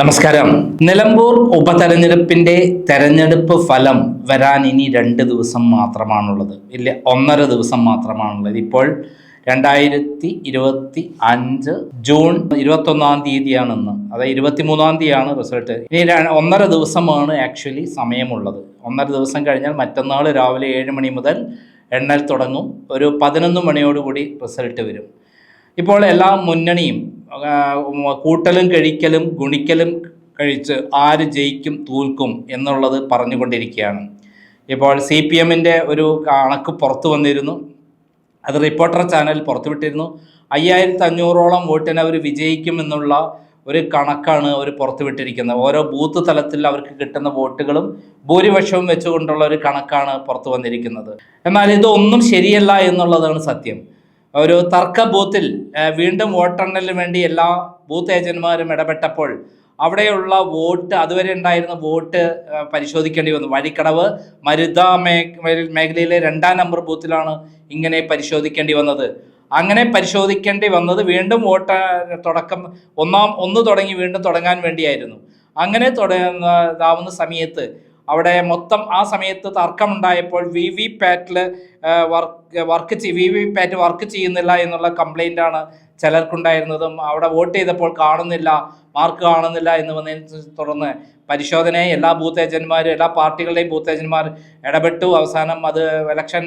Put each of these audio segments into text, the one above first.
നമസ്കാരം. നിലമ്പൂർ ഉപതെരഞ്ഞെടുപ്പിന്റെ തെരഞ്ഞെടുപ്പ് ഫലം വരാൻ ഇനി രണ്ട് ദിവസം മാത്രമാണുള്ളത്. ഇല്ല ഒന്നര ദിവസം മാത്രമാണുള്ളത്. ഇപ്പോൾ രണ്ടായിരത്തി ഇരുപത്തി അഞ്ച് ജൂൺ ഇരുപത്തൊന്നാം തീയതിയാണ് ഇന്ന് അതായത് ഇരുപത്തി മൂന്നാം തീയതിയാണ് റിസൾട്ട്. ഇനി ഒന്നര ദിവസമാണ് ആക്ച്വലി സമയമുള്ളത്. ഒന്നര ദിവസം കഴിഞ്ഞാൽ മറ്റന്നാൾ രാവിലെ ഏഴ് മണി മുതൽ എണ്ണൽ തുടങ്ങും. ഒരു പതിനൊന്ന് മണിയോടുകൂടി റിസൾട്ട് വരും. ഇപ്പോൾ എല്ലാ മുന്നണിയും കൂട്ടലും കഴിക്കലും ഗുണിക്കലും കഴിച്ച് ആര് ജയിക്കും തോൽക്കും എന്നുള്ളത് പറഞ്ഞുകൊണ്ടിരിക്കുകയാണ്. ഇപ്പോൾ സി പി എമ്മിന്റെ ഒരു കണക്ക് പുറത്തു വന്നിരുന്നു. അത് റിപ്പോർട്ടർ ചാനൽ പുറത്തുവിട്ടിരുന്നു അയ്യായിരത്തി അഞ്ഞൂറോളം വോട്ടിന് അവർ വിജയിക്കും എന്നുള്ള ഒരു കണക്കാണ് അവർ പുറത്തുവിട്ടിരിക്കുന്നത് ഓരോ ബൂത്ത് തലത്തിൽ അവർക്ക് കിട്ടുന്ന വോട്ടുകളും ഭൂരിപക്ഷവും വെച്ചുകൊണ്ടുള്ള ഒരു കണക്കാണ് പുറത്തു വന്നിരിക്കുന്നത്. എന്നാൽ ഇതൊന്നും ശരിയല്ല എന്നുള്ളതാണ് സത്യം. ഒരു തർക്ക ബൂത്തിൽ വീണ്ടും വോട്ടെണ്ണലിന് വേണ്ടി എല്ലാ ബൂത്ത് ഏജന്റുമാരും ഇടപെട്ടപ്പോൾ അവിടെയുള്ള വോട്ട് അതുവരെ ഉണ്ടായിരുന്ന വോട്ട് പരിശോധിക്കേണ്ടി വന്നു. വഴിക്കടവ് മരുത മേഖലയിലെ രണ്ടാം നമ്പർ ബൂത്തിലാണ് ഇങ്ങനെ പരിശോധിക്കേണ്ടി വന്നത്. അങ്ങനെ പരിശോധിക്കേണ്ടി വന്നത് വീണ്ടും വോട്ട് തുടക്കം ഒന്നാം ഒന്ന് തുടങ്ങി വീണ്ടും തുടങ്ങാൻ വേണ്ടിയായിരുന്നു. അങ്ങനെ തുടങ്ങാവുന്ന സമയത്ത് അവിടെ മൊത്തം ആ സമയത്ത് തർക്കമുണ്ടായപ്പോൾ V V പാറ്റിൽ work work V V PAT work ചെയ്യുന്നില്ല എന്നുള്ള കംപ്ലൈന്റ് ആണ് ചിലർക്കുണ്ടായിരുന്നതും. അവിടെ വോട്ട് ചെയ്തപ്പോൾ കാണുന്നില്ല മാർക്ക് കാണുന്നില്ല എന്ന് വന്നതിനെ തുടർന്ന് പരിശോധനയെ എല്ലാ ബൂത്ത് ഏജന്റുമാരും എല്ലാ പാർട്ടികളുടെയും ബൂത്ത് ഏജന്റുമാർ ഇടപെട്ടു. അവസാനം അത് ഇലക്ഷൻ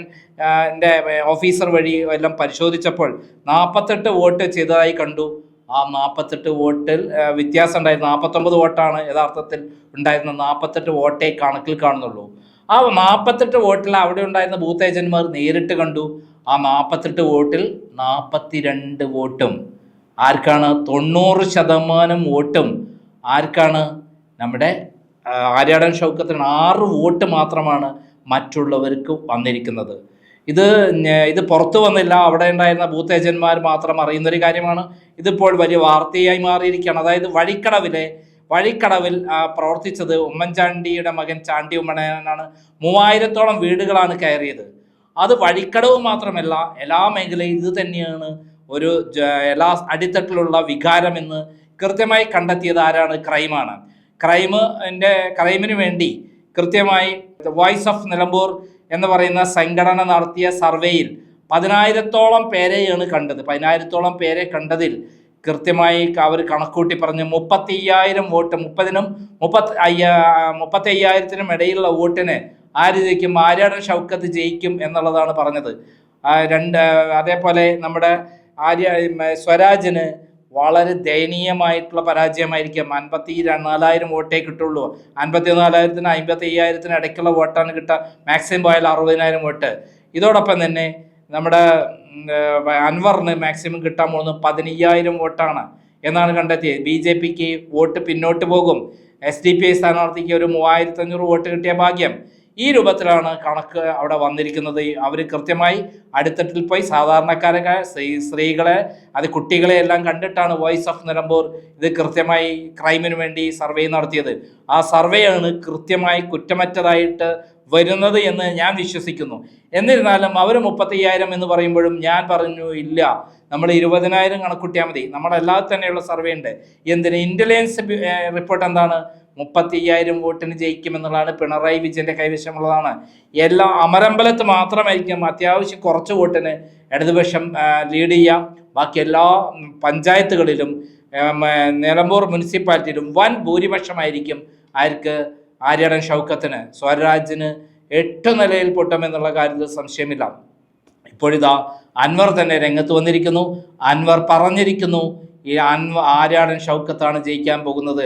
ഓഫീസർ വഴി എല്ലാം പരിശോധിച്ചപ്പോൾ നാൽപ്പത്തെട്ട് വോട്ട് ചെയ്തതായി കണ്ടു. ആ നാൽപ്പത്തെട്ട് വോട്ടിൽ വ്യത്യാസം ഉണ്ടായിരുന്നു നാൽപ്പത്തൊമ്പത് വോട്ടാണ് യഥാർത്ഥത്തിൽ ഉണ്ടായിരുന്ന നാൽപ്പത്തെട്ട് വോട്ടേ കണക്കിൽ കാണുന്നുള്ളൂ. ആ നാൽപ്പത്തെട്ട് വോട്ടിൽ അവിടെ ഉണ്ടായിരുന്ന ബൂത്ത് ഏജന്റുമാർ നേരിട്ട് കണ്ടു. ആ നാൽപ്പത്തെട്ട് വോട്ടിൽ നാൽപ്പത്തിരണ്ട് വോട്ടും. ആർക്കാണ് തൊണ്ണൂറ് ശതമാനം വോട്ടും? ആർക്കാണ് നമ്മുടെ ആര്യാടൻ ഷൗക്കത്തിന് ആറ് വോട്ട് മാത്രമാണ് മറ്റുള്ളവർക്ക് വന്നിരിക്കുന്നത്. ഇത് ഇത് പുറത്തു വന്നില്ല. അവിടെ ഉണ്ടായിരുന്ന ബൂത്ത് ഏജന്റ്മാർ മാത്രം അറിയുന്നൊരു കാര്യമാണ്. ഇതിപ്പോൾ വലിയ വാർത്തയായി മാറിയിരിക്കുകയാണ്. അതായത് വഴിക്കടവിലെ വഴിക്കടവിൽ പ്രവർത്തിച്ചത് ഉമ്മൻചാണ്ടിയുടെ മകൻ ചാണ്ടി ഉമ്മനാണ് മൂവായിരത്തോളം വീടുകളാണ് കയറിയത്. അത് വഴിക്കടവ് മാത്രമല്ല എല്ലാ മേഖലയും ഇത് തന്നെയാണ് ഒരു എല്ലാ അടിത്തട്ടിലുള്ള വികാരം എന്ന് കൃത്യമായി കണ്ടെത്തിയത് ആരാണ്? ക്രൈമാണ്. ക്രൈമിന്റെ ക്രൈമിന് വേണ്ടി കൃത്യമായി വോയിസ് ഓഫ് നിലമ്പൂർ എന്ന് പറയുന്ന സംഘടന നടത്തിയ സർവേയിൽ പതിനായിരത്തോളം പേരെയാണ് കണ്ടത്. പതിനായിരത്തോളം പേരെ കണ്ടതിൽ കൃത്യമായി അവർ കണക്കൂട്ടി പറഞ്ഞ് മുപ്പത്തി അയ്യായിരം വോട്ട് മുപ്പതിനും മുപ്പത്തി അയ്യാ മുപ്പത്തി അയ്യായിരത്തിനും ഇടയിലുള്ള വോട്ടിന് ആര് ജയിക്കും ആര്യാടൻ ഷൗക്കത്ത് ജയിക്കും എന്നുള്ളതാണ് പറഞ്ഞത്. രണ്ട് അതേപോലെ നമ്മുടെ ആര്യ സ്വരാജിന് വളരെ ദയനീയമായിട്ടുള്ള പരാജയമായിരിക്കും. അൻപത്തി നാലായിരം വോട്ടേ കിട്ടുള്ളൂ. അൻപത്തി നാലായിരത്തിന് അമ്പത്തി അയ്യായിരത്തിന് ഇടയ്ക്കുള്ള വോട്ടാണ് കിട്ടുക. മാക്സിമം പോയാൽ അറുപതിനായിരം വോട്ട്. ഇതോടൊപ്പം തന്നെ നമ്മുടെ അൻവറിന് മാക്സിമം കിട്ടാൻ പോകുന്നത് പതിനയ്യായിരം വോട്ടാണ് എന്നാണ് കണ്ടെത്തിയത്. ബി ജെ പിക്ക് വോട്ട് പിന്നോട്ട് പോകും. എസ് ഡി പി ഐ സ്ഥാനാർത്ഥിക്ക് ഒരു മൂവായിരത്തി അഞ്ഞൂറ് വോട്ട് കിട്ടിയ ഭാഗ്യം. ഈ രൂപത്തിലാണ് കണക്ക് അവിടെ വന്നിരിക്കുന്നത്. അവർ കൃത്യമായി അടുത്തട്ടിൽ പോയി സാധാരണക്കാരൊക്കെ സ്ത്രീ സ്ത്രീകളെ അത് കുട്ടികളെ എല്ലാം കണ്ടിട്ടാണ് വോയിസ് ഓഫ് നിലമ്പൂർ ഇത് കൃത്യമായി ക്രൈമിന് വേണ്ടി സർവേ നടത്തിയത്. ആ സർവേയാണ് കൃത്യമായി കുറ്റമറ്റതായിട്ട് വരുന്നത് എന്ന് ഞാൻ വിശ്വസിക്കുന്നു. എന്നിരുന്നാലും അവർ മുപ്പത്തയ്യായിരം എന്ന് പറയുമ്പോഴും ഞാൻ പറഞ്ഞു ഇല്ല നമ്മൾ ഇരുപതിനായിരം കണക്കൂട്ടിയാൽ മതി. നമ്മുടെ അല്ലാതെ തന്നെയുള്ള സർവേ ഉണ്ട്. എന്തിന്? ഇന്റലിജൻസ് റിപ്പോർട്ട് എന്താണ്? മുപ്പത്തി അയ്യായിരം വോട്ടിന് ജയിക്കുമെന്നുള്ളതാണ് പിണറായി വിജയന്റെ കൈവശമുള്ളതാണ്. എല്ലാം അമരമ്പലത്ത് മാത്രമായിരിക്കും അത്യാവശ്യം കുറച്ച് വോട്ടിന് ഇടതുപക്ഷം ലീഡ് ചെയ്യാം ബാക്കി എല്ലാ പഞ്ചായത്തുകളിലും നിലമ്പൂർ മുനിസിപ്പാലിറ്റിയിലും വൻ ഭൂരിപക്ഷമായിരിക്കും ആർക്ക് ആര്യടൻ ഷൗക്കത്തിന്. സ്വരാജിന് എട്ട് നിലയിൽ പൊട്ടുമെന്നുള്ള കാര്യത്തിൽ സംശയമില്ല. ഇപ്പോഴിതാ അൻവർ തന്നെ രംഗത്ത് വന്നിരിക്കുന്നു. അൻവർ പറഞ്ഞിരിക്കുന്നു ഈ അൻവ ആര്യാടൻ ഷൗക്കത്താണ് ജയിക്കാൻ പോകുന്നത്.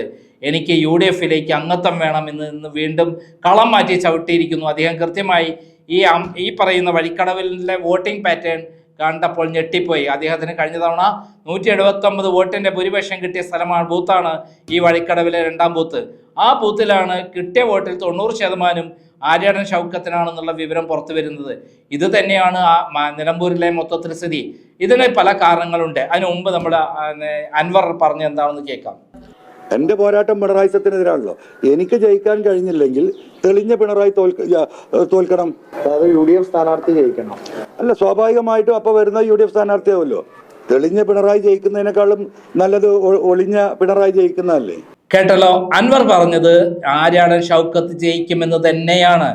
എനിക്ക് യു ഡി എഫിലേക്ക് അംഗത്വം വേണമെന്ന് ഇന്ന് വീണ്ടും കളം മാറ്റി ചവിട്ടിയിരിക്കുന്നു. അദ്ദേഹം കൃത്യമായി ഈ ഈ പറയുന്ന വഴിക്കടവിലെ വോട്ടിംഗ് പാറ്റേൺ കണ്ടപ്പോൾ ഞെട്ടിപ്പോയി. അദ്ദേഹത്തിന് കഴിഞ്ഞ തവണ നൂറ്റി എഴുപത്തൊമ്പത് വോട്ടിന്റെ ഭൂരിപക്ഷം കിട്ടിയ സ്ഥലമാണ് ബൂത്താണ് ഈ വഴിക്കടവിലെ രണ്ടാം ബൂത്ത്. ആ ബൂത്തിലാണ് കിട്ടിയ വോട്ടിൽ തൊണ്ണൂറ് ശതമാനം ആര്യാടൻ ഷൗക്കത്തിനാണെന്നുള്ള വിവരം പുറത്തു വരുന്നത്. ഇത് തന്നെയാണ് ആ നിലമ്പൂരിലെ മൊത്തത്തിൽ സ്ഥിതി. ഇതിന് പല കാരണങ്ങളുണ്ട്. അതിനു മുമ്പ് നമ്മൾ അൻവർ പറഞ്ഞ എന്താണെന്ന് കേൾക്കാം. എന്റെ പോരാട്ടം പിണറായി സത്തിനെതിരാണല്ലോ എനിക്ക് ജയിക്കാൻ കഴിഞ്ഞില്ലെങ്കിൽ തെളിഞ്ഞ പിണറായി തോൽക്ക തോൽക്കണം. യു ഡി എഫ് സ്ഥാനാർത്ഥി ജയിക്കണം. അല്ല സ്വാഭാവികമായിട്ടും അപ്പോൾ വരുന്ന യു ഡി എഫ് സ്ഥാനാർത്ഥിയാവുമല്ലോ തെളിഞ്ഞ പിണറായി ജയിക്കുന്നതിനേക്കാളും നല്ലത് ഒളിഞ്ഞ പിണറായി ജയിക്കുന്നതല്ലേ? കേട്ടല്ലോ അൻവർ പറഞ്ഞത് ആരാണ് ഷൗക്കത്ത് ജയിക്കുമെന്ന് തന്നെയാണ്.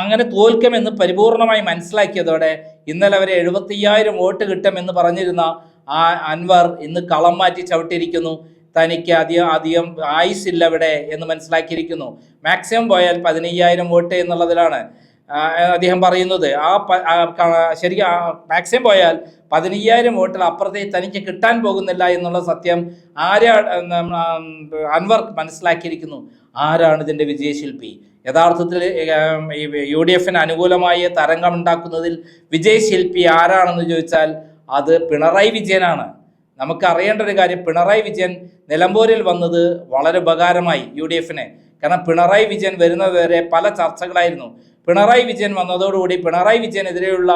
അങ്ങനെ തോൽക്കുമെന്ന് പരിപൂർണമായി മനസ്സിലാക്കിയതോടെ ഇന്നലെ വരെ എഴുപത്തിയ്യായിരം വോട്ട് കിട്ടുമെന്ന് പറഞ്ഞിരുന്ന ആ അൻവർ ഇന്ന് കളം മാറ്റി ചവിട്ടിയിരിക്കുന്നു. തനിക്ക് അധികം അധികം ആയുസില്ല ഇവിടെ എന്ന് മനസ്സിലാക്കിയിരിക്കുന്നു. മാക്സിമം പോയാൽ പതിനയ്യായിരം വോട്ട് എന്നുള്ളതിലാണ് അദ്ദേഹം പറയുന്നത്. ആ ശരി മാക്സിമം പോയാൽ പതിനയ്യായിരം വോട്ടിൽ അപ്പുറത്തെ തനിക്ക് കിട്ടാൻ പോകുന്നില്ല എന്നുള്ള സത്യം ആരാ അൻവർ മനസ്സിലാക്കിയിരിക്കുന്നു. ആരാണ് ഇതിന്റെ വിജയശില്പി? യഥാർത്ഥത്തിൽ യു ഡി എഫിന് അനുകൂലമായ തരംഗമുണ്ടാക്കുന്നതിൽ വിജയശില്പി ആരാണെന്ന് ചോദിച്ചാൽ അത് പിണറായി വിജയനാണ്. നമുക്ക് അറിയേണ്ട ഒരു കാര്യം പിണറായി വിജയൻ നിലമ്പൂരിൽ വന്നത് വളരെ ഉപകാരമായി യു ഡി എഫിന്. കാരണം പിണറായി വിജയൻ വരുന്നത് വരെ പല ചർച്ചകളായിരുന്നു. പിണറായി വിജയൻ വന്നതോടുകൂടി പിണറായി വിജയനെതിരെയുള്ള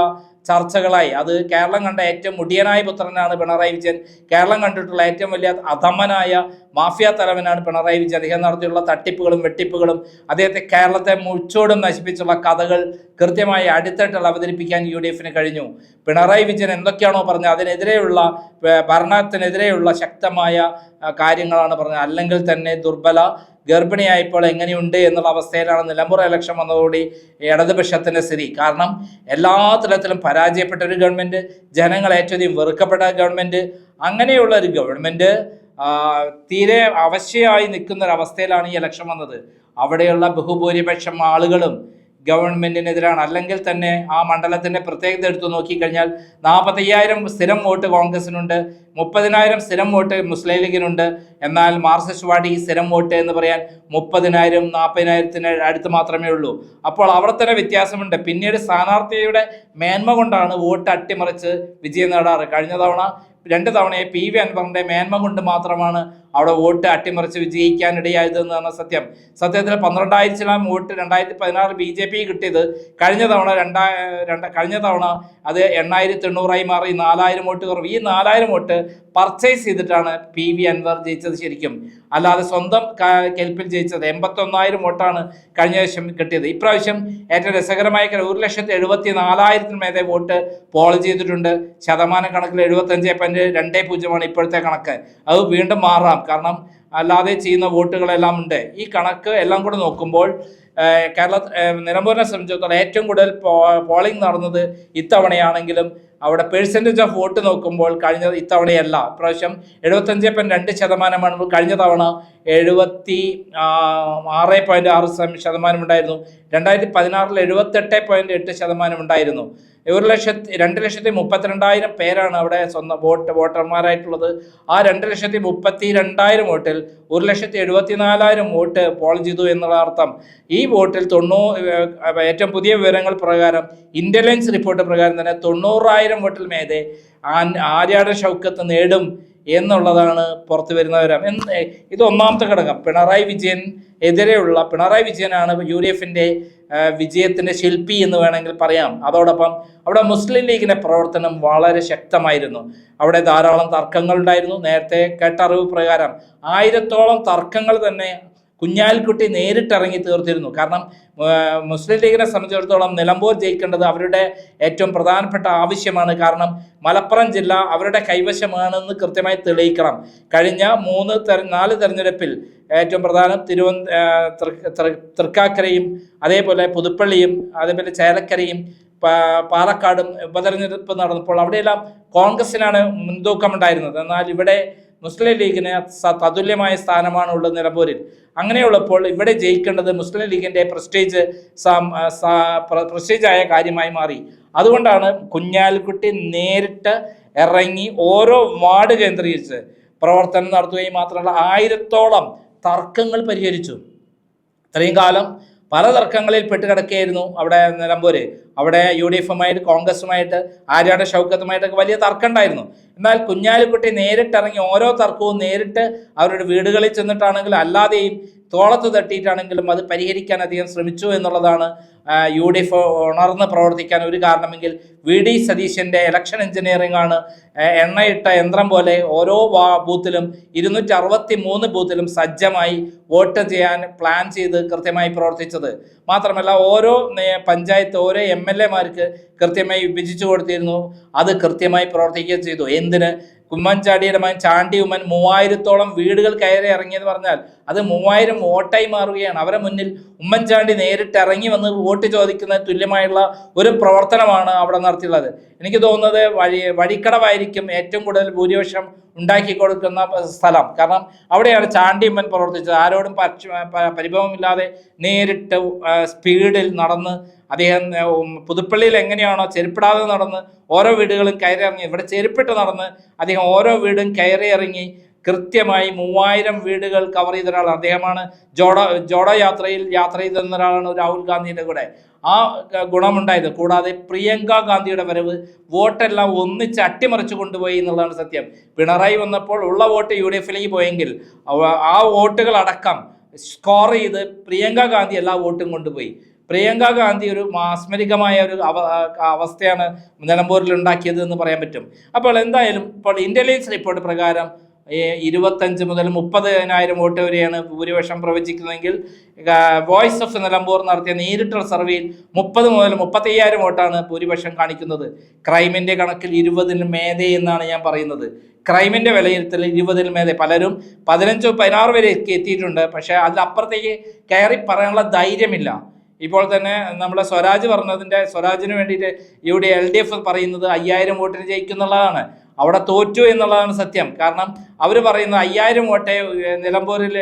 ചർച്ചകളായി. അത് കേരളം കണ്ട ഏറ്റവും മുടിയനായ പുത്രനാണ് പിണറായി വിജയൻ. കേരളം കണ്ടിട്ടുള്ള ഏറ്റവും വലിയ അധമനായ മാഫിയ തലവനാണ് പിണറായി വിജയൻ. അദ്ദേഹം നടത്തിയുള്ള തട്ടിപ്പുകളും വെട്ടിപ്പുകളും അദ്ദേഹത്തെ കേരളത്തെ മുച്ചോടും നശിപ്പിച്ചുള്ള കഥകൾ കൃത്യമായി അടിത്തട്ടിൽ അവതരിപ്പിക്കാൻ യു ഡി എഫിന് കഴിഞ്ഞു. പിണറായി വിജയൻ എന്തൊക്കെയാണോ പറഞ്ഞത്? അതിനെതിരെയുള്ള ഭരണത്തിനെതിരെയുള്ള ശക്തമായ കാര്യങ്ങളാണ് പറഞ്ഞത്. അല്ലെങ്കിൽ തന്നെ ദുർബല ഗർഭിണിയായപ്പോൾ എങ്ങനെയുണ്ട് എന്നുള്ള അവസ്ഥയിലാണ് നിലമ്പൂർ ഇലക്ഷൻ വന്നതോടുകൂടി ഇടതുപക്ഷത്തിന്റെ സ്ഥിതി. കാരണം എല്ലാ തരത്തിലും പരാജയപ്പെട്ട ഒരു ഗവൺമെന്റ് ജനങ്ങൾ ഏറ്റവും വെറുക്കപ്പെട്ട ഗവൺമെന്റ് അങ്ങനെയുള്ള ഒരു ഗവൺമെന്റ് തീരെ അവശ്യമായി നിൽക്കുന്ന ഒരു അവസ്ഥയിലാണ് ഈ ഇലക്ഷൻ വന്നത്. അവിടെയുള്ള ബഹുഭൂരിപക്ഷം ആളുകളും ഗവൺമെന്റിനെതിരാണ്. അല്ലെങ്കിൽ തന്നെ ആ മണ്ഡലത്തിന്റെ പ്രത്യേകത എടുത്തു നോക്കിക്കഴിഞ്ഞാൽ നാൽപ്പത്തയ്യായിരം സ്ഥിരം വോട്ട് കോൺഗ്രസിനുണ്ട് മുപ്പതിനായിരം സ്ഥിരം വോട്ട് മുസ്ലിം ലീഗിനുണ്ട്. എന്നാൽ മാർക്സിസ്റ്റ് പാർട്ടി സ്ഥിരം വോട്ട് എന്ന് പറയാൻ മുപ്പതിനായിരം നാൽപ്പതിനായിരത്തിന് അടുത്ത് മാത്രമേ ഉള്ളൂ. അപ്പോൾ അവിടെ തന്നെ വ്യത്യാസമുണ്ട്. പിന്നീട് സ്ഥാനാർത്ഥിയുടെ മേന്മ കൊണ്ടാണ് വോട്ട് അട്ടിമറിച്ച് വിജയം നേടാറ്. കഴിഞ്ഞ തവണ രണ്ട് തവണയെ പി വി അൻവറിന്റെ മേന്മ കൊണ്ട് മാത്രമാണ് അവിടെ വോട്ട് അട്ടിമറിച്ച് വിജയിക്കാനിടയായത് എന്നാണ് സത്യം. സത്യത്തിൽ പന്ത്രണ്ടായിരത്തിലാം വോട്ട് രണ്ടായിരത്തി പതിനാറ് ബി ജെ പി കിട്ടിയത് കഴിഞ്ഞ തവണ രണ്ടാ രണ്ട് കഴിഞ്ഞ തവണ അത് എണ്ണായിരത്തി എണ്ണൂറായി മാറി. നാലായിരം വോട്ട് കുറവ്. ഈ നാലായിരം വോട്ട് പർച്ചേസ് ചെയ്തിട്ടാണ് പി വി അൻവർ ജയിച്ചത് ശരിക്കും. അല്ലാതെ സ്വന്തം കെൽപ്പിൽ ജയിച്ചത് എൺപത്തൊന്നായിരം വോട്ടാണ് കഴിഞ്ഞ വർഷം കിട്ടിയത്. ഇപ്രാവശ്യം ഏറ്റവും രസകരമായ ഒരു ലക്ഷത്തി എഴുപത്തി നാലായിരത്തിന് മേലെ വോട്ട് പോൾ ചെയ്തിട്ടുണ്ട്. ശതമാനം കണക്കിൽ എഴുപത്തഞ്ച് പോയിന്റ് രണ്ടേ പൂജ്യമാണ് ഇപ്പോഴത്തെ കണക്ക്. അത് വീണ്ടും മാറാം. കാരണം അല്ലാതെ ചെയ്യുന്ന വോട്ടുകളെല്ലാം ഉണ്ട്. ഈ കണക്ക് എല്ലാം കൂടെ നോക്കുമ്പോൾ കേരള നിലമ്പൂരിനെ സംബന്ധിച്ചിടത്തോളം ഏറ്റവും കൂടുതൽ പോളിംഗ് നടന്നത് ഇത്തവണയാണെങ്കിലും അവിടെ പേഴ്സന്റേജ് ഓഫ് വോട്ട് നോക്കുമ്പോൾ കഴിഞ്ഞ ഇത്തവണയല്ല. ഇപ്രാവശ്യം എഴുപത്തഞ്ച് പോയിന്റ് രണ്ട് ശതമാനമാണ്. കഴിഞ്ഞ തവണ എഴുപത്തി ആറ് പോയിന്റ് ആറ് ശതമാനം ഉണ്ടായിരുന്നു. രണ്ടായിരത്തി പതിനാറിൽ എഴുപത്തെട്ട് പോയിന്റ് എട്ട് ശതമാനം ഉണ്ടായിരുന്നു. ഒരു ലക്ഷത്തി രണ്ട് ലക്ഷത്തി മുപ്പത്തിരണ്ടായിരം പേരാണ് അവിടെ സ്വന്തം വോട്ട് വോട്ടർമാരായിട്ടുള്ളത്. ആ രണ്ട് ലക്ഷത്തി മുപ്പത്തി രണ്ടായിരം വോട്ടിൽ ഒരു ലക്ഷത്തി എഴുപത്തി നാലായിരം വോട്ട് പോൾ ചെയ്തു എന്നുള്ള അർത്ഥം. ഈ വോട്ടിൽ തൊണ്ണൂ ഏറ്റവും പുതിയ വിവരങ്ങൾ പ്രകാരം ഇന്റലിജൻസ് റിപ്പോർട്ട് പ്രകാരം തന്നെ തൊണ്ണൂറായിരം വോട്ടിൽ മേതെ ആര്യാടൻ ഷൗക്കത്ത് നേടും എന്നുള്ളതാണ് പുറത്തു വരുന്നവരാം എന്ന് ഇത് ഒന്നാമത്തെ ഘടകം. പിണറായി വിജയൻ എതിരെയുള്ള പിണറായി വിജയനാണ് യു ഡി എഫിന്റെ വിജയത്തിന്റെ ശില്പി എന്ന് വേണമെങ്കിൽ പറയാം. അതോടൊപ്പം അവിടെ മുസ്ലിം ലീഗിന്റെ പ്രവർത്തനം വളരെ ശക്തമായിരുന്നു. അവിടെ ധാരാളം തർക്കങ്ങൾ ഉണ്ടായിരുന്നു. നേരത്തെ കേട്ട അറിവ് പ്രകാരം ആയിരത്തോളം തർക്കങ്ങൾ തന്നെ കുഞ്ഞാലിക്കുട്ടി നേരിട്ടിറങ്ങി തീർത്തിരുന്നു. കാരണം മുസ്ലിം ലീഗിനെ സംബന്ധിച്ചിടത്തോളം നിലമ്പൂർ ജയിക്കേണ്ടത് അവരുടെ ഏറ്റവും പ്രധാനപ്പെട്ട ആവശ്യമാണ്. കാരണം മലപ്പുറം ജില്ല അവരുടെ കൈവശമാണെന്ന് കൃത്യമായി തെളിയിക്കണം. കഴിഞ്ഞ മൂന്ന് തെര നാല് തെരഞ്ഞെടുപ്പിൽ ഏറ്റവും പ്രധാനം തിരുവന തൃക്കാക്കരയും അതേപോലെ പുതുപ്പള്ളിയും അതേപോലെ ചേലക്കരയും പാലക്കാടും ഉപതെരഞ്ഞെടുപ്പ് നടന്നപ്പോൾ അവിടെയെല്ലാം കോൺഗ്രസിനാണ് മുൻതൂക്കമുണ്ടായിരുന്നത്. എന്നാൽ ഇവിടെ മുസ്ലിം ലീഗിന് തതുല്യമായ സ്ഥാനമാണ് ഉള്ളത് നിലമ്പൂരിൽ. അങ്ങനെയുള്ളപ്പോൾ ഇവിടെ ജയിക്കേണ്ടത് മുസ്ലിം ലീഗിന്റെ പ്രസ്റ്റേജ് പ്രസ്റ്റേജായ കാര്യമായി മാറി. അതുകൊണ്ടാണ് കുഞ്ഞാലിക്കുട്ടി നേരിട്ട് ഇറങ്ങി ഓരോ വാർഡ് കേന്ദ്രീകരിച്ച് പ്രവർത്തനം നടത്തുകയും മാത്രമല്ല ആയിരത്തോളം തർക്കങ്ങൾ പരിഹരിച്ചു. ഇത്രയും കാലം പല തർക്കങ്ങളിൽ പെട്ടുകിടക്കുകയായിരുന്നു അവിടെ നിലമ്പൂര്. അവിടെ യു ഡി എഫുമായിട്ട് കോൺഗ്രസുമായിട്ട് ആര്യാട ഷൗക്കത്തുമായിട്ടൊക്കെ വലിയ തർക്കം ഉണ്ടായിരുന്നു എന്നാൽ കുഞ്ഞാലിക്കുട്ടി നേരിട്ടിറങ്ങി ഓരോ തർക്കവും നേരിട്ട് അവരുടെ വീടുകളിൽ ചെന്നിട്ടാണെങ്കിലും അല്ലാതെയും തോളത്ത് തട്ടിയിട്ടാണെങ്കിലും അത് പരിഹരിക്കാൻ അധികം ശ്രമിച്ചു എന്നുള്ളതാണ് യു ഡി എഫ് ഉണർന്ന് പ്രവർത്തിക്കാൻ ഒരു കാരണമെങ്കിൽ വി ഡി സതീശന്റെ ഇലക്ഷൻ എഞ്ചിനീയറിംഗ് ആണ് എണ്ണയിട്ട യന്ത്രം പോലെ ഓരോ വാ ബൂത്തിലും ഇരുന്നൂറ്റി അറുപത്തി മൂന്ന് ബൂത്തിലും സജ്ജമായി വോട്ട് ചെയ്യാൻ പ്ലാൻ ചെയ്ത് കൃത്യമായി പ്രവർത്തിച്ചത്. മാത്രമല്ല ഓരോ പഞ്ചായത്ത് ഓരോ എം എൽ എമാർക്ക് കൃത്യമായി വിഭജിച്ചു കൊടുത്തിരുന്നു. അത് കൃത്യമായി പ്രവർത്തിക്കുകയും ചെയ്തു. എന്തിന്? ഉമ്മൻചാണ്ടിയുടെ മകൻ ചാണ്ടി ഉമ്മൻ മൂവായിരത്തോളം വീടുകൾ കയറി ഇറങ്ങിയെന്ന് പറഞ്ഞാൽ അത് മൂവായിരം വോട്ടായി മാറുകയാണ്. അവരെ മുന്നിൽ ഉമ്മൻചാണ്ടി നേരിട്ട് ഇറങ്ങി വന്ന് വോട്ട് ചോദിക്കുന്ന തുല്യമായുള്ള ഒരു പ്രവർത്തനമാണ് അവിടെ നടത്തിയുള്ളത് എനിക്ക് തോന്നുന്നത് വഴി വഴിക്കടവായിരിക്കും ഏറ്റവും കൂടുതൽ ഭൂരിപക്ഷം ഉണ്ടാക്കി കൊടുക്കുന്ന സ്ഥലം. കാരണം അവിടെയാണ് ചാണ്ടി ഉമ്മൻ പ്രവർത്തിച്ചത്. ആരോടും പരിഭവമില്ലാതെ നേരിട്ട് സ്പീഡിൽ നടന്ന് അദ്ദേഹം പുതുപ്പള്ളിയിൽ എങ്ങനെയാണോ ചെരുപ്പിടാതെ നടന്ന് ഓരോ വീടുകളും കയറി ഇറങ്ങി ഇവിടെ ചെരുപ്പിട്ട് നടന്ന് അദ്ദേഹം ഓരോ വീടും കയറി ഇറങ്ങി കൃത്യമായി മൂവായിരം വീടുകൾ കവർ ചെയ്ത ഒരാളാണ്. അദ്ദേഹമാണ് ജോഡോ ജോഡോ യാത്രയിൽ യാത്ര ചെയ്തിരുന്ന ഒരാളാണ് രാഹുൽ ഗാന്ധിയുടെ കൂടെ. ആ ഗുണമുണ്ടായത്. കൂടാതെ പ്രിയങ്ക ഗാന്ധിയുടെ വരവ് വോട്ടെല്ലാം ഒന്നിച്ച് അട്ടിമറിച്ചു കൊണ്ടുപോയി എന്നുള്ളതാണ് സത്യം. പിണറായി വന്നപ്പോൾ ഉള്ള വോട്ട് യു ഡി എഫിലേക്ക് പോയെങ്കിൽ ആ വോട്ടുകൾ അടക്കം സ്കോർ ചെയ്ത് പ്രിയങ്ക ഗാന്ധി എല്ലാ വോട്ടും കൊണ്ടുപോയി. പ്രിയങ്ക ഗാന്ധി ഒരു മാസ്മരികമായ ഒരു അവസ്ഥയാണ് നിലമ്പൂരിൽ ഉണ്ടാക്കിയത് എന്ന് പറയാൻ പറ്റും. അപ്പോൾ എന്തായാലും ഇപ്പോൾ ഇന്റലിജൻസ് റിപ്പോർട്ട് പ്രകാരം ഇരുപത്തഞ്ച് മുതൽ മുപ്പതിനായിരം വോട്ട് വരെയാണ് ഭൂരിപക്ഷം പ്രവചിക്കുന്നതെങ്കിൽ വോയിസ് ഓഫ് നിലമ്പൂർ നടത്തിയ നേരിട്ടുള്ള സർവേയിൽ മുപ്പത് മുതൽ മുപ്പത്തയ്യായിരം വോട്ടാണ് ഭൂരിപക്ഷം കാണിക്കുന്നത്. ക്രൈമിന്റെ കണക്കിൽ ഇരുപതിന് മേധ എന്നാണ് ഞാൻ പറയുന്നത്. ക്രൈമിന്റെ വിലയിരുത്തൽ ഇരുപതിൽ മേധ പലരും പതിനഞ്ചോ പതിനാറ് വരെ എത്തിയിട്ടുണ്ട്. പക്ഷേ അതിലപ്പുറത്തേക്ക് കയറി പറയാനുള്ള ധൈര്യമില്ല. ഇപ്പോൾ തന്നെ നമ്മളെ സ്വരാജ് പറഞ്ഞതിന്റെ സ്വരാജിന് വേണ്ടിയിട്ട് ഇവിടെ എൽ ഡി എഫ് പറയുന്നത് അയ്യായിരം വോട്ടിന് ജയിക്കുന്നുള്ളതാണ്. അവിടെ തോറ്റു എന്നുള്ളതാണ് സത്യം. കാരണം അവർ പറയുന്ന അയ്യായിരം വോട്ടെ നിലമ്പൂരിൽ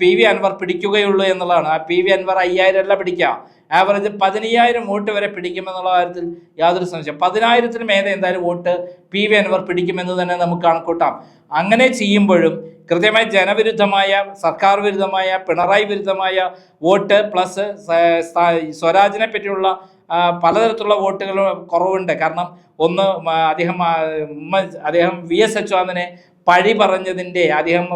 പി വി അൻവർ പിടിക്കുകയുള്ളൂ എന്നുള്ളതാണ്. ആ പി വി അൻവർ അയ്യായിരം അല്ല പിടിക്കുക. ആവറേജ് പതിനയ്യായിരം വോട്ട് വരെ പിടിക്കുമെന്നുള്ള കാര്യത്തിൽ യാതൊരു സംശയം പതിനായിരത്തിന് മേലെ എന്തായാലും വോട്ട് പി വി അൻവർ പിടിക്കുമെന്ന് തന്നെ നമുക്ക് കണക്കൂട്ടാം. അങ്ങനെ ചെയ്യുമ്പോഴും കൃത്യമായി ജനവിരുദ്ധമായ സർക്കാർ വിരുദ്ധമായ പിണറായി വിരുദ്ധമായ വോട്ട് പ്ലസ് സ്വരാജിനെ പറ്റിയുള്ള പലതരത്തിലുള്ള വോട്ടുകൾ കുറവുണ്ട്. കാരണം ഒന്ന് അദ്ദേഹം അദ്ദേഹം വി എസ് അച്യുതാനന്ദനെ പഴി പറഞ്ഞതിന്റെ അദ്ദേഹം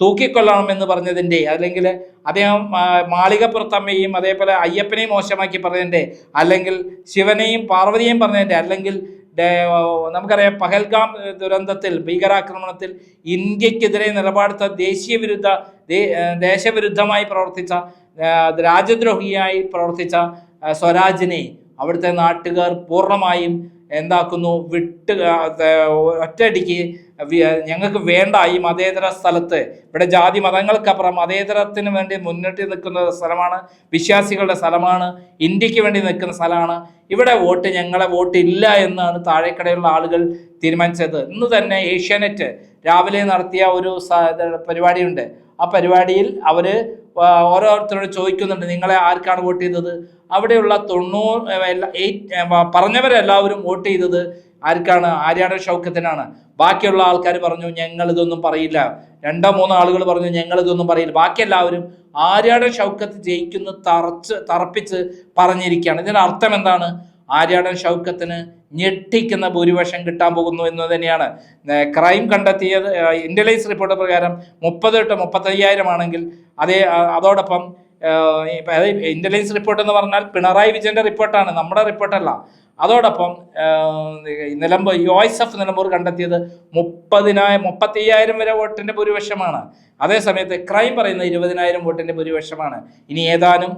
തൂക്കിക്കൊള്ളണമെന്ന് പറഞ്ഞതിന്റെ അല്ലെങ്കിൽ അദ്ദേഹം മാളികപ്പുറത്തമ്മയും അതേപോലെ അയ്യപ്പനെയും മോശമാക്കി പറഞ്ഞതിന്റെ അല്ലെങ്കിൽ ശിവനെയും പാർവതിയെയും പറഞ്ഞതിന്റെ അല്ലെങ്കിൽ നമുക്കറിയാം പഹൽഗാം ദുരന്തത്തിൽ ഭീകരാക്രമണത്തിൽ ഇന്ത്യക്കെതിരെ നിലപാടുത്ത ദേശീയ വിരുദ്ധ ദേശവിരുദ്ധമായി പ്രവർത്തിച്ച രാജ്യദ്രോഹിയായി പ്രവർത്തിച്ച സ്വരാജിനെ അവിടുത്തെ നാട്ടുകാർ പൂർണമായും എന്താക്കുന്നു? വിട്ട് ഒറ്റയടിക്ക് ഞങ്ങൾക്ക് വേണ്ട ഈ മതേതര സ്ഥലത്ത്. ഇവിടെ ജാതി മതങ്ങൾക്കപ്പുറം മതേതരത്തിന് വേണ്ടി മുന്നിട്ട് നിൽക്കുന്ന സ്ഥലമാണ് വിശ്വാസികളുടെ സ്ഥലമാണ് ഇന്ത്യയ്ക്ക് വേണ്ടി നിൽക്കുന്ന സ്ഥലമാണ്. ഇവിടെ വോട്ട് ഞങ്ങളെ വോട്ട് ഇല്ല എന്നാണ് താഴേക്കടയുള്ള ആളുകൾ തീരുമാനിച്ചത്. ഇന്ന് തന്നെ ഏഷ്യാനെറ്റ് രാവിലെ നടത്തിയ ഒരു പരിപാടിയുണ്ട്. പരിപാടിയിൽ അവർ ഓരോരുത്തരോട് ചോദിക്കുന്നുണ്ട് നിങ്ങളെ ആർക്കാണ് വോട്ട് ചെയ്തത്? അവിടെയുള്ള തൊണ്ണൂറ് പറഞ്ഞവരെല്ലാവരും വോട്ട് ചെയ്തത് ആർക്കാണ്? ആര്യാട ഷൗക്കത്തിനാണ്. ബാക്കിയുള്ള ആൾക്കാർ പറഞ്ഞു ഞങ്ങൾ ഇതൊന്നും പറയില്ല. രണ്ടോ മൂന്നോ ആളുകൾ പറഞ്ഞു ഞങ്ങൾ ഇതൊന്നും പറയില്ല. ബാക്കി എല്ലാവരും ആര്യാട ഷൗക്കത്ത് ജയിക്കുന്നു തറച്ച് തറപ്പിച്ച് പറഞ്ഞിരിക്കുകയാണ്. ഇതിന്റെ അർത്ഥം എന്താണ്? ആര്യാടൻ ഷൗക്കത്തിന് ഞെട്ടിക്കുന്ന ഭൂരിപക്ഷം കിട്ടാൻ പോകുന്നു എന്ന് തന്നെയാണ്. ക്രൈം കണ്ടെത്തിയത് ഇന്റലിജൻസ് റിപ്പോർട്ട് പ്രകാരം മുപ്പത് തൊട്ട് മുപ്പത്തയ്യായിരം ആണെങ്കിൽ അതേ ആ, അതോടൊപ്പം ഇന്റലിജൻസ് റിപ്പോർട്ട് എന്ന് പറഞ്ഞാൽ പിണറായി വിജയന്റെ റിപ്പോർട്ടാണ് നമ്മുടെ റിപ്പോർട്ടല്ല അതോടൊപ്പം നിലമ്പൂർ വോയിസ് ഓഫ് നിലമ്പൂർ കണ്ടെത്തിയത് മുപ്പതിനായിരം മുപ്പത്തയ്യായിരം വരെ വോട്ടിന്റെ ഭൂരിപക്ഷമാണ്. അതേസമയത്ത് ക്രൈം പറയുന്ന ഇരുപതിനായിരം വോട്ടിന്റെ ഭൂരിപക്ഷമാണ്. ഇനി ഏതാനും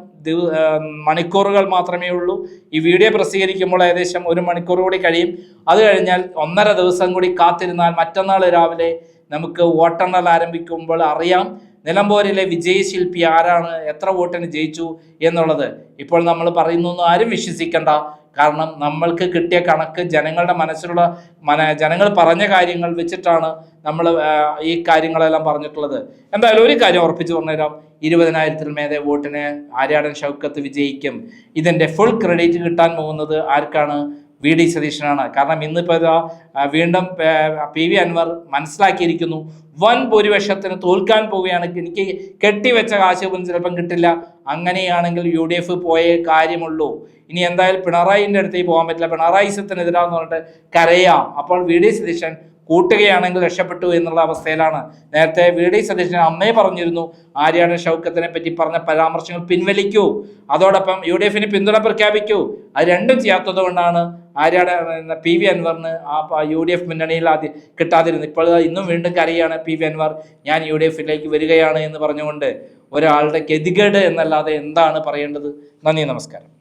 മണിക്കൂറുകൾ മാത്രമേ ഉള്ളൂ. ഈ വീഡിയോ പ്രസിദ്ധീകരിക്കുമ്പോൾ ഏകദേശം ഒരു മണിക്കൂർ കൂടി കഴിയും. അത് കഴിഞ്ഞാൽ ഒന്നര ദിവസം കൂടി കാത്തിരുന്നാൽ മറ്റന്നാൾ രാവിലെ നമുക്ക് വോട്ടെണ്ണൽ ആരംഭിക്കുമ്പോൾ അറിയാം. നിലമ്പൂരിലെ വിജയശില്പി ആരാണ്? എത്ര വോട്ടിന് ജയിച്ചു എന്നുള്ളത് ഇപ്പോൾ നമ്മൾ പറയുന്നൊന്നും ആരും വിശ്വസിക്കണ്ട. കാരണം നമ്മൾക്ക് കിട്ടിയ കണക്ക് ജനങ്ങളുടെ മനസ്സിലുള്ള മന ജനങ്ങൾ പറഞ്ഞ കാര്യങ്ങൾ വെച്ചിട്ടാണ് നമ്മൾ ഈ കാര്യങ്ങളെല്ലാം പറഞ്ഞിട്ടുള്ളത്. എന്തായാലും ഒരു കാര്യം ഉറപ്പിച്ചു പറഞ്ഞുതരാം. ഇരുപതിനായിരത്തിൽ മേലെ വോട്ടിന് ആര്യാടൻ ഷൗക്കത്ത് വിജയിക്കും. ഇതിന്റെ ഫുൾ ക്രെഡിറ്റ് കിട്ടാൻ പോകുന്നത് ആർക്കാണ്? വി ഡി സതീശനാണ്. കാരണം ഇന്നിപ്പോൾ വീണ്ടും പി വി അൻവർ മനസ്സിലാക്കിയിരിക്കുന്നു. വൻ ഭൂരിപക്ഷത്തിന് തോൽക്കാൻ പോവുകയാണ്. എനിക്ക് കെട്ടിവെച്ച കാശ് പോലും ചിലപ്പം കിട്ടില്ല. അങ്ങനെയാണെങ്കിൽ യു ഡി എഫ് പോയേ കാര്യമുള്ളൂ. ഇനി എന്തായാലും പിണറായിന്റെ അടുത്തേക്ക് പോകാൻ പറ്റില്ല. പിണറായി സത്തിനെതിരാന്ന് പറഞ്ഞിട്ട് കരയാം. അപ്പോൾ വി ഡി സതീശൻ കൂട്ടുകയാണെങ്കിൽ രക്ഷപ്പെട്ടു എന്നുള്ള അവസ്ഥയിലാണ്. നേരത്തെ വി. ഡി. സതീശൻ അമ്മയെ പറഞ്ഞിരുന്നു ആര്യാടൻ ഷൗക്കത്തിനെ പറ്റി പറഞ്ഞ പരാമർശങ്ങൾ പിൻവലിക്കൂ. അതോടൊപ്പം യു ഡി എഫിന് പിന്തുണ പ്രഖ്യാപിക്കൂ. അത് രണ്ടും ചെയ്യാത്തത് കൊണ്ടാണ് ആര്യാട പി. വി. അൻവറിന് ആ യു ഡി എഫ് മുന്നണിയിൽ ആദ്യം കിട്ടാതിരുന്നു ഇപ്പോൾ ഇന്നും വീണ്ടും കരയാണ് പി. വി. അൻവർ ഞാൻ യു ഡി എഫിലേക്ക് വരികയാണ് എന്ന് പറഞ്ഞുകൊണ്ട് ഒരാളുടെ ഗതികേട് എന്നല്ലാതെ എന്താണ് പറയേണ്ടത്? നന്ദി നമസ്കാരം.